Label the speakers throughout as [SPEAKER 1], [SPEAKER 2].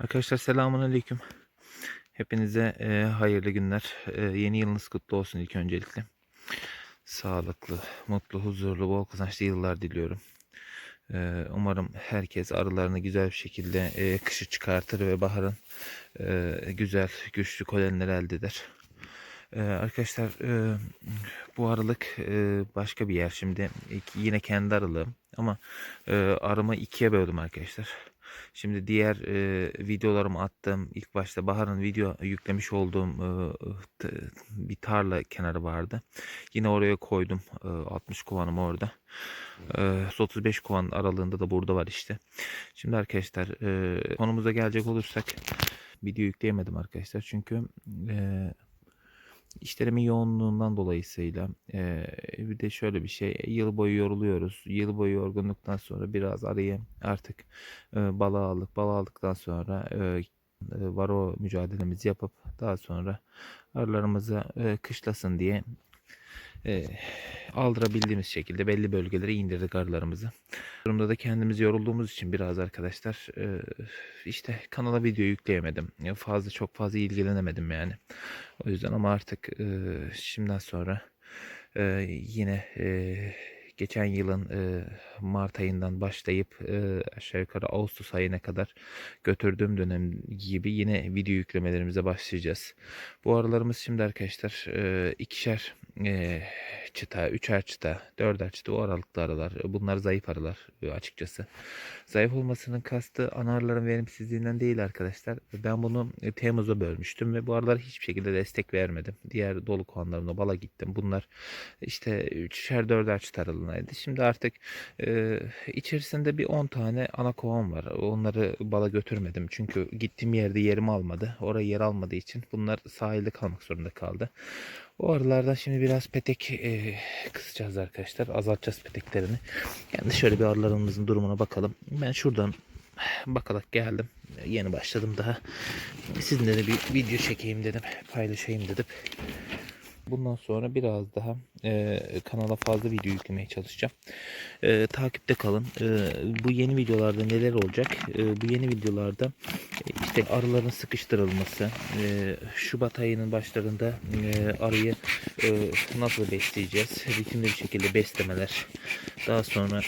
[SPEAKER 1] Arkadaşlar selamun aleyküm. Hepinize e, hayırlı günler. E, yeni yılınız kutlu olsun ilk öncelikle. Sağlıklı, mutlu, huzurlu, bol kazançlı yıllar diliyorum. E, umarım herkes arılarını güzel bir şekilde e, kışı çıkartır ve baharın e, güzel, güçlü kolenleri elde eder. E, arkadaşlar e, bu aralık e, başka bir yer. Şimdi yine kendi aralığım ama e, arımı ikiye böldüm arkadaşlar. Şimdi diğer e, videolarımı attım. İlk başta Bahar'ın video yüklemiş olduğum e, bir tarla kenarı vardı. Yine oraya koydum. E, 60 kovanım orada. E, 35 kovan aralığında da burada var işte. Şimdi arkadaşlar e, konumuza gelecek olursak video yükleyemedim arkadaşlar. Çünkü e, işlerimin yoğunluğundan dolayısıyla e, bir de şöyle bir şey yıl boyu yoruluyoruz. Yıl boyu yorgunluktan sonra biraz arayı artık e, balığa aldık. Balığa aldıktan sonra e, e, varo mücadelemizi yapıp daha sonra arılarımızı e, kışlasın diye e, aldırabildiğimiz şekilde belli bölgelere indirdik arılarımızı. Durumda da kendimiz yorulduğumuz için biraz arkadaşlar e, işte kanala video yükleyemedim. Ya Fazla çok fazla ilgilenemedim yani. O yüzden ama artık e, şimdiden sonra e, yine e, geçen yılın e, Mart ayından başlayıp e, aşağı yukarı Ağustos ayına kadar götürdüğüm dönem gibi yine video yüklemelerimize başlayacağız. Bu aralarımız şimdi arkadaşlar e, ikişer e, çıta, üçer çıta, dörder çıta o aralıkta aralar. Bunlar zayıf aralar açıkçası. Zayıf olmasının kastı ana arıların verimsizliğinden değil arkadaşlar. Ben bunu Temmuz'a bölmüştüm ve bu aralar hiçbir şekilde destek vermedim. Diğer dolu kovanlarımda bala gittim. Bunlar işte üçer dörder çıta aralığındaydı. Şimdi artık e, içerisinde bir 10 tane ana kovan var. Onları bala götürmedim. Çünkü gittiğim yerde yerimi almadı. Orayı yer almadığı için bunlar sahilde kalmak zorunda kaldı. O aralarda şimdi biraz petek e, kısacağız arkadaşlar. Azaltacağız peteklerini. Yani şöyle bir arılarımızın durumuna bakalım. Ben şuradan bakarak geldim. Yeni başladım daha. Sizinle de bir video çekeyim dedim. Paylaşayım dedim. Bundan sonra biraz daha e, kanala fazla video yüklemeye çalışacağım. E, takipte kalın. E, bu yeni videolarda neler olacak? E, bu yeni videolarda işte arıların sıkıştırılması, e, Şubat ayının başlarında e, arıyı e, nasıl besleyeceğiz? Ritimli bir şekilde beslemeler. Daha sonra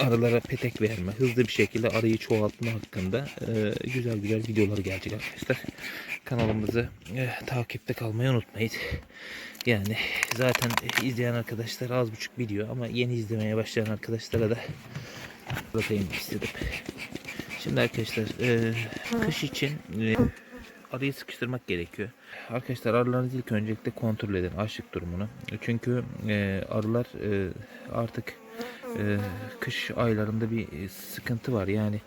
[SPEAKER 1] arılara petek verme, hızlı bir şekilde arıyı çoğaltma hakkında e, güzel güzel videolar gelecek arkadaşlar. Kanalımızı e, takipte kalmayı unutmayın. Yani zaten izleyen arkadaşlar az buçuk biliyor ama yeni izlemeye başlayan arkadaşlara da anlatayım istedim. Şimdi arkadaşlar e, kış için e, arıyı sıkıştırmak gerekiyor. Arkadaşlar arılarınızı ilk öncelikle kontrol edin açlık durumunu. Çünkü e, arılar e, artık e, kış aylarında bir sıkıntı var. Yani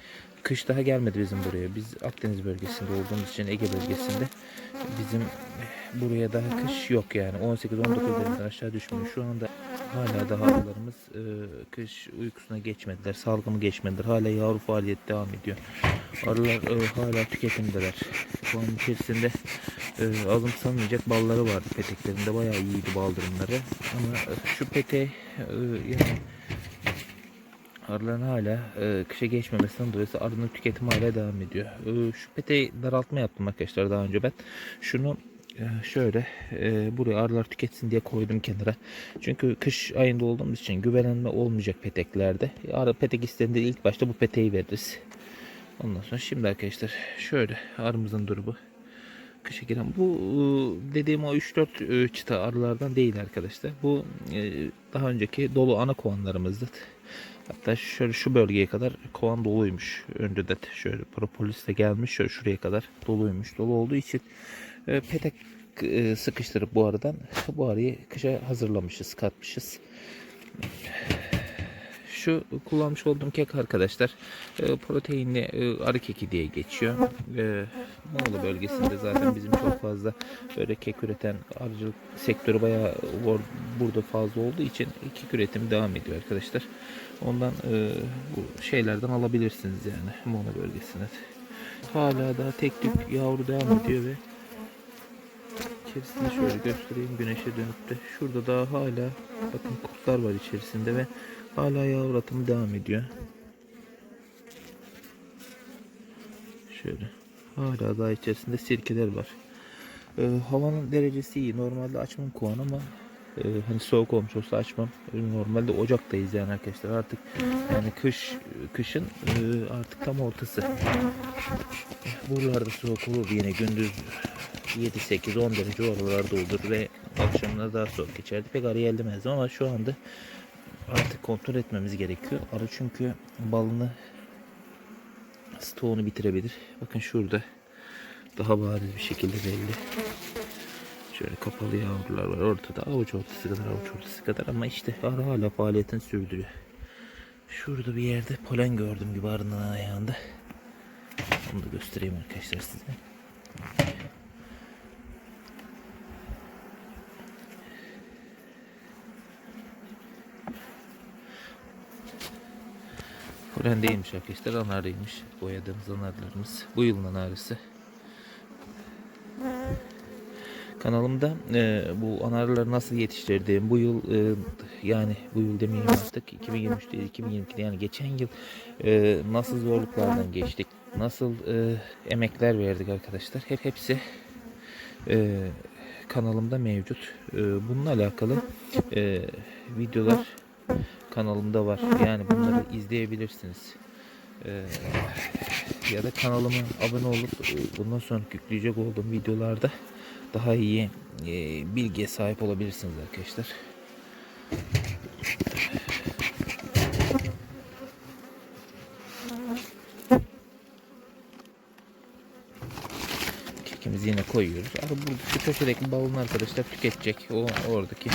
[SPEAKER 1] kış daha gelmedi bizim buraya. Biz Akdeniz bölgesinde olduğumuz için Ege bölgesinde bizim buraya daha kış yok yani. 18-19 dereceden aşağı düşmüyor. Şu anda hala daha arılarımız e, kış uykusuna geçmediler. Salgımı geçmediler. Hala yavru faaliyet devam ediyor. Arılar e, hala tüketimdeler. Şu an içerisinde e, azımsanmayacak balları vardı peteklerinde. Bayağı iyiydi bal durumları. Ama e, şu pete e, yani Arıların hala e, kışa geçmemesinden dolayı arının tüketimi hala devam ediyor. E, şu peteği daraltma yaptım arkadaşlar daha önce ben. Şunu şöyle e, buraya arılar tüketsin diye koydum kenara. Çünkü kış ayında olduğumuz için güvenlenme olmayacak peteklerde. E, Arı petek istediğinde ilk başta bu peteği veririz. Ondan sonra şimdi arkadaşlar şöyle arımızın durumu kışa giren bu e, dediğim o 3-4 e, çıta arılardan değil arkadaşlar. Bu daha önceki dolu ana kovanlarımızdı. Hatta şöyle şu bölgeye kadar kovan doluymuş. Önce de şöyle propolis de gelmiş. Şöyle şuraya kadar doluymuş. Dolu olduğu için petek sıkıştırıp bu aradan bu arıyı kışa hazırlamışız, katmışız. Şu kullanmış olduğum kek arkadaşlar e, proteinli e, arı keki diye geçiyor. E, Muğla bölgesinde zaten bizim çok fazla böyle kek üreten arıcılık sektörü bayağı burada fazla olduğu için kek üretimi devam ediyor arkadaşlar. Ondan e, bu şeylerden alabilirsiniz yani Muğla bölgesinde. Hala daha tek tük yavru devam ediyor ve içerisinde şöyle göstereyim güneşe dönüp de şurada daha hala bakın kurtlar var içerisinde ve hala yavru atımı devam ediyor. Şöyle. Hala daha içerisinde sirkeler var. Ee, havanın derecesi iyi. Normalde açmam kovan ama e, hani soğuk olmuş olsa açmam. Ee, Normalde Ocak'tayız yani arkadaşlar. Artık yani kış kışın e, artık tam ortası. Buralarda soğuk olur yine gündüz 7 8 10 derece oralarda olur ve akşamları daha soğuk geçerdi. Pek araya ellemezdim ama şu anda artık kontrol etmemiz gerekiyor. Arı çünkü balını stoğunu bitirebilir. Bakın şurada daha bariz bir şekilde belli. Şöyle kapalı yavrular var. Ortada avuç ortası kadar avuç ortası kadar ama işte arı hala faaliyetini sürdürüyor. Şurada bir yerde polen gördüm gibi arının ayağında. Onu da göstereyim arkadaşlar size. Polen değilmiş arkadaşlar. Anarıymış. Boyadığımız anarlarımız. Bu yılın anarısı. Kanalımda e, bu anarları nasıl yetiştirdiğim bu yıl e, yani bu yıl demeyeyim artık 2023 değil 2022'de yani geçen yıl e, nasıl zorluklardan geçtik nasıl e, emekler verdik arkadaşlar hep hepsi e, kanalımda mevcut e, bununla alakalı e, videolar kanalımda var yani bunları izleyebilirsiniz E, ya da kanalıma abone olup bundan sonra yükleyecek olduğum videolarda daha iyi e, bilgiye sahip olabilirsiniz arkadaşlar. Kekimizi yine koyuyoruz. Arı burada şu köşedeki balını arkadaşlar tüketecek. O oradaki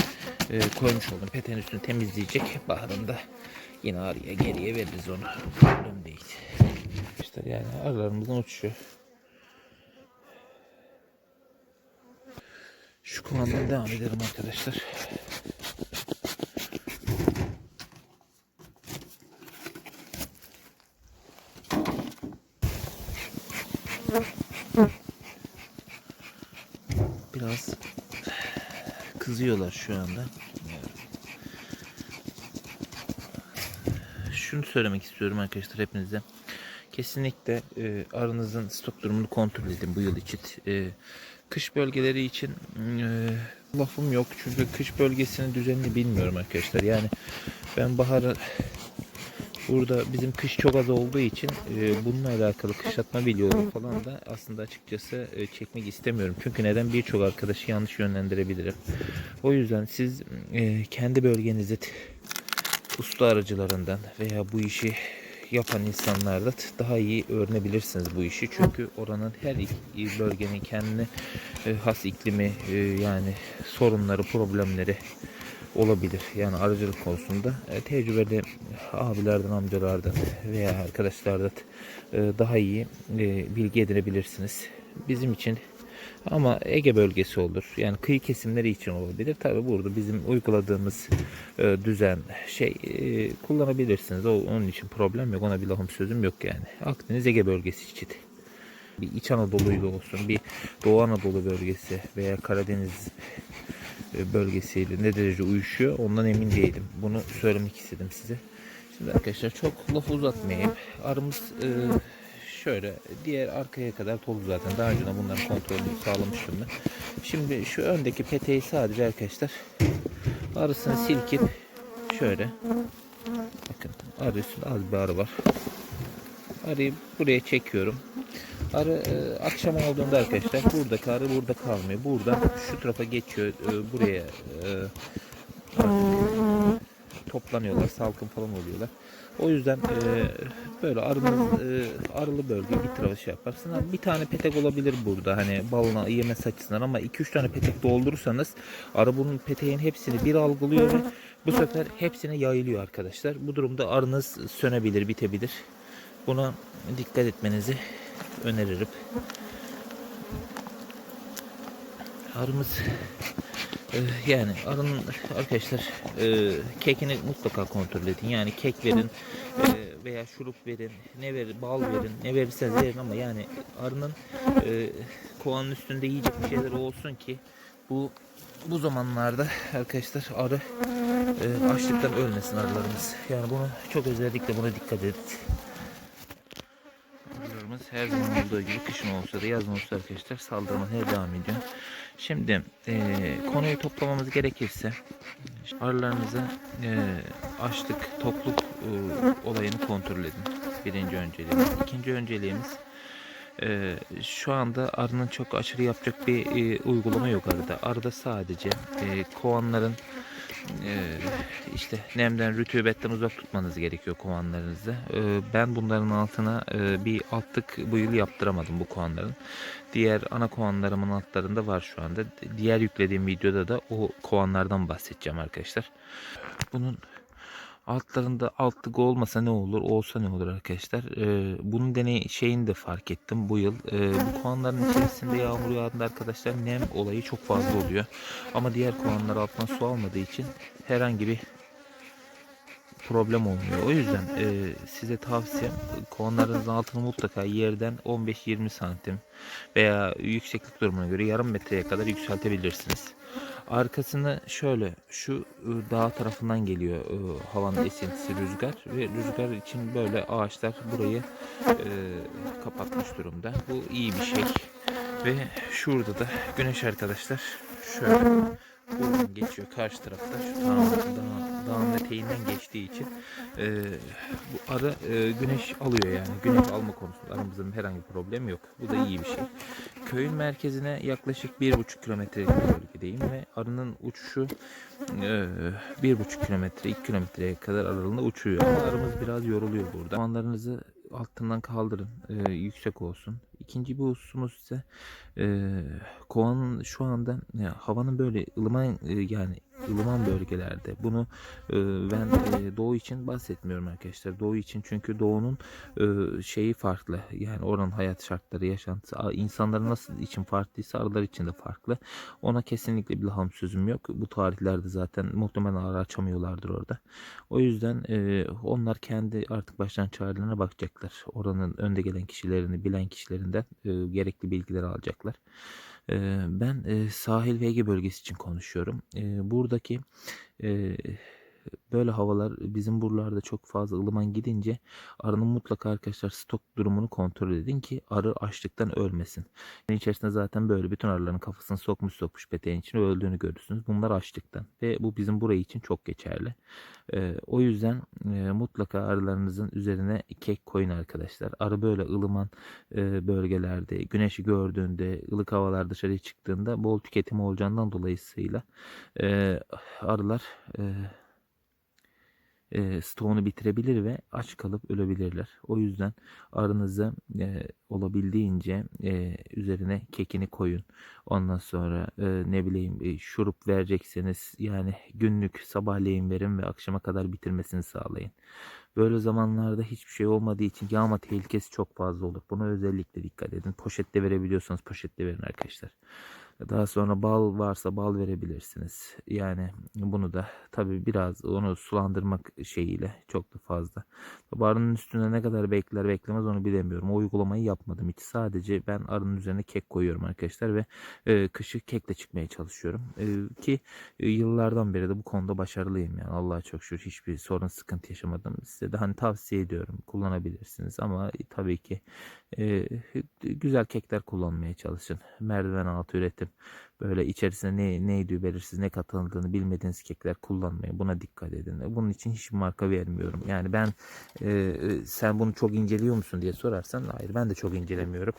[SPEAKER 1] e, koymuş olduğum peteğin üstünü temizleyecek. Baharında yine arıya geriye veririz onu. Problem değil. İşte yani arılarımızdan uçuyor. Şu kovandan devam edelim arkadaşlar. Biraz kızıyorlar şu anda. Şunu söylemek istiyorum arkadaşlar hepinize. Kesinlikle e, arınızın stok durumunu kontrol edin bu yıl için. E, kış bölgeleri için e, lafım yok çünkü kış bölgesinin düzenini bilmiyorum arkadaşlar. Yani ben baharı burada bizim kış çok az olduğu için e, bununla alakalı kışlatma videoları falan da aslında açıkçası e, çekmek istemiyorum. Çünkü neden birçok arkadaşı yanlış yönlendirebilirim. O yüzden siz e, kendi bölgenizde usta aracılarından veya bu işi yapan insanlarda daha iyi öğrenebilirsiniz bu işi. Çünkü oranın her bölgenin kendine e, has iklimi e, yani sorunları, problemleri olabilir. Yani arıcılık konusunda e, tecrübeli abilerden, amcalardan veya arkadaşlardan e, daha iyi e, bilgi edinebilirsiniz. Bizim için ama Ege bölgesi olur. Yani kıyı kesimleri için olabilir. Tabi burada bizim uyguladığımız e, düzen şey e, kullanabilirsiniz. O, onun için problem yok. Ona bir lafım sözüm yok yani. Akdeniz Ege bölgesi için. Bir İç Anadolu'yla olsun, bir Doğu Anadolu bölgesi veya Karadeniz bölgesiyle ne derece uyuşuyor ondan emin değilim. Bunu söylemek istedim size. Şimdi arkadaşlar çok laf uzatmayayım. Arımız e, şöyle diğer arkaya kadar dolu zaten. Daha önceden bunların kontrolünü sağlamıştım ben. Şimdi şu öndeki peteği sadece arkadaşlar arısını silkip şöyle bakın arı üstünde az bir arı var. Arıyı buraya çekiyorum. Arı e, akşam olduğunda arkadaşlar buradaki arı burada kalmıyor. Buradan şu tarafa geçiyor. e, buraya e, toplanıyorlar. Salkım falan oluyorlar. O yüzden e, böyle arınız e, arılı bölge bir tarafa şey yaparsın. Bir tane petek olabilir burada hani balına yemesi açısından ama 2-3 tane petek doldurursanız arı bunun peteğin hepsini bir algılıyor ve bu sefer hepsine yayılıyor arkadaşlar. Bu durumda arınız sönebilir, bitebilir. Buna dikkat etmenizi öneririm. Arımız e, yani arının arkadaşlar e, kekini mutlaka kontrol edin. Yani kek verin e, veya şurup verin, ne verin, bal verin, ne verirseniz verin ama yani arının e, kovanın üstünde yiyecek bir şeyler olsun ki bu bu zamanlarda arkadaşlar arı e, açlıktan ölmesin arılarımız. Yani bunu çok özellikle buna dikkat edin. Her zaman olduğu gibi kışın olsa da yazın olsa arkadaşlar saldırmaya devam ediyor. Şimdi eee, konuyu toplamamız gerekirse arılarınızı eee açlık, tokluk eee, olayını kontrol edin. Birinci önceliğimiz. İkinci önceliğimiz eee, şu anda arının çok aşırı yapacak bir eee, uygulama yok arada. Arada sadece eee, kovanların işte nemden, rütubetten uzak tutmanız gerekiyor kovanlarınızı. Eee, ben bunların altına eee, bir altlık bu yıl yaptıramadım bu kovanların. Diğer ana kovanlarımın altlarında var şu anda. Diğer yüklediğim videoda da o kovanlardan bahsedeceğim arkadaşlar. Bunun altlarında altlık olmasa ne olur, olsa ne olur arkadaşlar. Ee, bunun deney şeyini de fark ettim bu yıl. Ee, bu kovanların içerisinde yağmur yağdığında arkadaşlar nem olayı çok fazla oluyor. Ama diğer kovanlar alttan su almadığı için herhangi bir problem olmuyor. O yüzden e, size tavsiyem kovanlarınızın altını mutlaka yerden 15-20 santim veya yükseklik durumuna göre yarım metreye kadar yükseltebilirsiniz. Arkasını şöyle şu e, dağ tarafından geliyor e, havanın esintisi rüzgar ve rüzgar için böyle ağaçlar burayı e, kapatmış durumda. Bu iyi bir şey. Ve şurada da güneş arkadaşlar şöyle buradan geçiyor karşı tarafta şu dağın, dağ, dağın eteğinden geçtiği için e, bu arı e, güneş alıyor yani güneş alma konusunda aramızda herhangi bir problem yok. Bu da iyi bir şey. Köyün merkezine yaklaşık bir buçuk kilometrelik bir bölgedeyim ve arının uçuşu e, bir buçuk kilometre, iki kilometreye kadar aralığında uçuyor. Ama arımız biraz yoruluyor burada. Kovanlarınızı altından kaldırın. e, yüksek olsun. İkinci bir hususumuz ise e, kovanın şu anda e, havanın böyle ılıman e, yani ılıman bölgelerde bunu e, ben e, doğu için bahsetmiyorum arkadaşlar. Doğu için çünkü doğunun e, şeyi farklı. Yani oranın hayat şartları, yaşantısı insanların nasıl için farklıysa arılar için de farklı. Ona kesinlikle bir ham sözüm yok. Bu tarihlerde zaten muhtemelen arı açamıyorlardır orada. O yüzden onlar kendi artık baştan çarelerine bakacaklar. Oranın önde gelen kişilerini, bilen kişilerinden gerekli bilgileri alacaklar. Ben sahil ve Ege bölgesi için konuşuyorum. Buradaki böyle havalar bizim buralarda çok fazla ılıman gidince arının mutlaka arkadaşlar stok durumunu kontrol edin ki arı açlıktan ölmesin. Yani içerisinde zaten böyle bütün arıların kafasını sokmuş sokmuş peteğin içine öldüğünü görürsünüz. Bunlar açlıktan ve bu bizim burayı için çok geçerli. Ee, o yüzden e, mutlaka arılarınızın üzerine kek koyun arkadaşlar. Arı böyle ılıman e, bölgelerde güneşi gördüğünde ılık havalar dışarıya çıktığında bol tüketimi olacağından dolayısıyla e, arılar e, e, stoğunu bitirebilir ve aç kalıp ölebilirler. O yüzden arınızı e, olabildiğince e, üzerine kekini koyun. Ondan sonra e, ne bileyim e, şurup verecekseniz yani günlük sabahleyin verin ve akşama kadar bitirmesini sağlayın. Böyle zamanlarda hiçbir şey olmadığı için yağma tehlikesi çok fazla olur. Buna özellikle dikkat edin. Poşette verebiliyorsanız poşette verin arkadaşlar. Daha sonra bal varsa bal verebilirsiniz. Yani bunu da tabii biraz onu sulandırmak şeyiyle çok da fazla. Arının üstüne ne kadar bekler beklemez onu bilemiyorum. O uygulamayı yapmadım hiç. Sadece ben arının üzerine kek koyuyorum arkadaşlar ve e, kışı kekle çıkmaya çalışıyorum. E, ki e, yıllardan beri de bu konuda başarılıyım yani Allah'a çok şükür hiçbir sorun sıkıntı yaşamadım. Size de hani tavsiye ediyorum kullanabilirsiniz ama e, tabii ki e, güzel kekler kullanmaya çalışın. Merdiven altı üretim böyle içerisine ne neydi belirsiz ne katıldığını bilmediğiniz kekler kullanmayın. Buna dikkat edin. Bunun için hiçbir marka vermiyorum. Yani ben e, sen bunu çok inceliyor musun diye sorarsan hayır ben de çok incelemiyorum.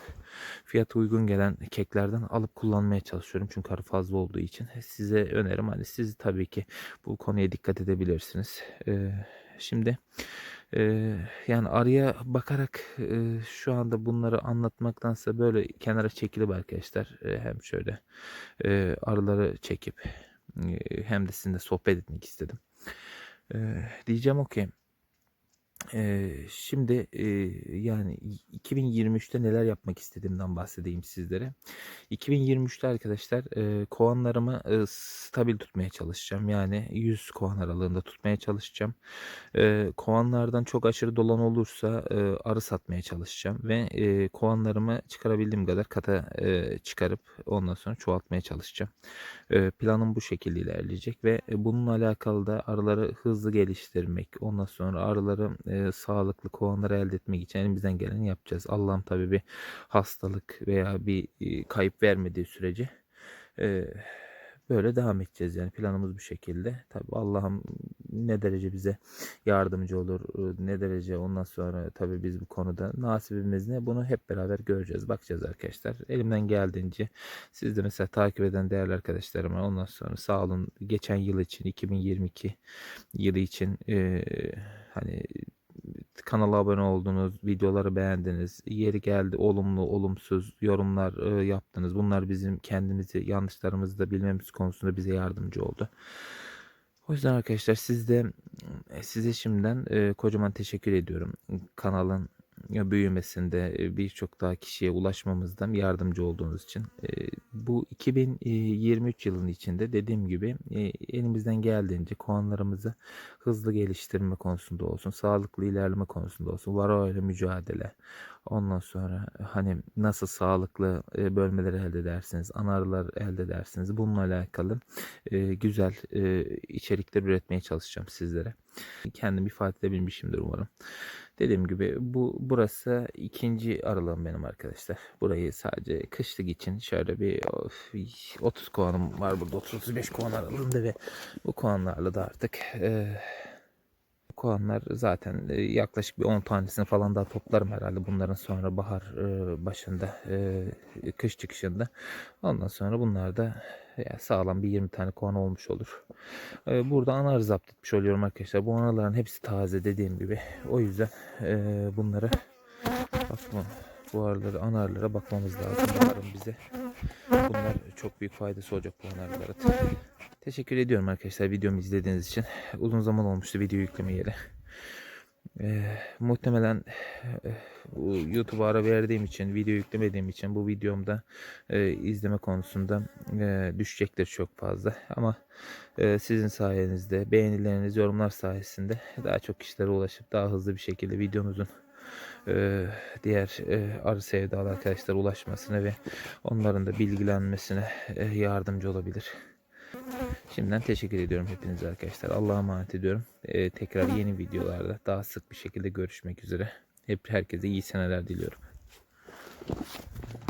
[SPEAKER 1] Fiyatı uygun gelen keklerden alıp kullanmaya çalışıyorum. Çünkü arı fazla olduğu için. Size önerim hani siz tabii ki bu konuya dikkat edebilirsiniz. E, şimdi yani arıya bakarak e, şu anda bunları anlatmaktansa böyle kenara çekilip arkadaşlar e, hem şöyle e, arıları çekip e, hem de sizinle sohbet etmek istedim. E, diyeceğim o e, şimdi e, yani 2023'te neler yapmak istediğimden bahsedeyim sizlere. 2023'te arkadaşlar e, kovanlarımı e, stabil tutmaya çalışacağım. Yani 100 kovan aralığında tutmaya çalışacağım. E, kovanlardan çok aşırı dolan olursa e, arı satmaya çalışacağım. Ve e, kovanlarımı çıkarabildiğim kadar kata e, çıkarıp ondan sonra çoğaltmaya çalışacağım. E, planım bu şekilde ilerleyecek ve e, bununla alakalı da arıları hızlı geliştirmek, ondan sonra arıları e, sağlıklı kovanları elde etmek için elimizden geleni yapacağız. Allah'ım tabii bir hastalık veya bir e, kayıp vermediği sürece e, böyle devam edeceğiz yani planımız bu şekilde. Tabii Allah'ım ne derece bize yardımcı olur, e, ne derece ondan sonra tabii biz bu konuda nasibimiz ne bunu hep beraber göreceğiz, bakacağız arkadaşlar. Elimden geldiğince siz de mesela takip eden değerli arkadaşlarıma ondan sonra sağ olun geçen yıl için 2022 yılı için e, hani kanala abone oldunuz, videoları beğendiniz, yeri geldi olumlu, olumsuz yorumlar e, yaptınız. Bunlar bizim kendimizi, yanlışlarımızı da bilmemiz konusunda bize yardımcı oldu. O yüzden arkadaşlar siz de size şimdiden e, kocaman teşekkür ediyorum. Kanalın büyümesinde birçok daha kişiye ulaşmamızdan yardımcı olduğunuz için. Bu 2023 yılının içinde dediğim gibi elimizden geldiğince konularımızı hızlı geliştirme konusunda olsun, sağlıklı ilerleme konusunda olsun, varo ile mücadele. Ondan sonra hani nasıl sağlıklı bölmeleri elde edersiniz, anarılar elde edersiniz. Bununla alakalı güzel içerikler üretmeye çalışacağım sizlere. Kendimi ifade edebilmişimdir umarım. Dediğim gibi bu burası ikinci aralığım benim arkadaşlar. Burayı sadece kışlık için şöyle bir of, 30 kovanım var burada 30-35 kovan aralığında ve bu kovanlarla da artık e, kovanlar zaten e, yaklaşık bir 10 tanesini falan daha toplarım herhalde bunların sonra bahar e, başında e, kış çıkışında. Ondan sonra bunlar da sağlam bir 20 tane kovan olmuş olur. Burada ana zapt etmiş oluyorum arkadaşlar. Bu anaların hepsi taze dediğim gibi. O yüzden bunları bakma bu araları anarlara bakmamız lazım. Baharın bize bunlar çok büyük faydası olacak bu anarlara. Teşekkür ediyorum arkadaşlar videomu izlediğiniz için. Uzun zaman olmuştu video yüklemeyeli. Ee, muhtemelen e, bu YouTube'a ara verdiğim için, video yüklemediğim için bu videomda e, izleme konusunda e, düşecektir çok fazla. Ama e, sizin sayenizde, beğenileriniz, yorumlar sayesinde daha çok kişilere ulaşıp daha hızlı bir şekilde videomuzun e, diğer e, arı sevdalı arkadaşlara ulaşmasına ve onların da bilgilenmesine e, yardımcı olabilir. Şimdiden teşekkür ediyorum hepinize arkadaşlar. Allah'a emanet ediyorum. Ee, tekrar yeni videolarda daha sık bir şekilde görüşmek üzere. Hep herkese iyi seneler diliyorum.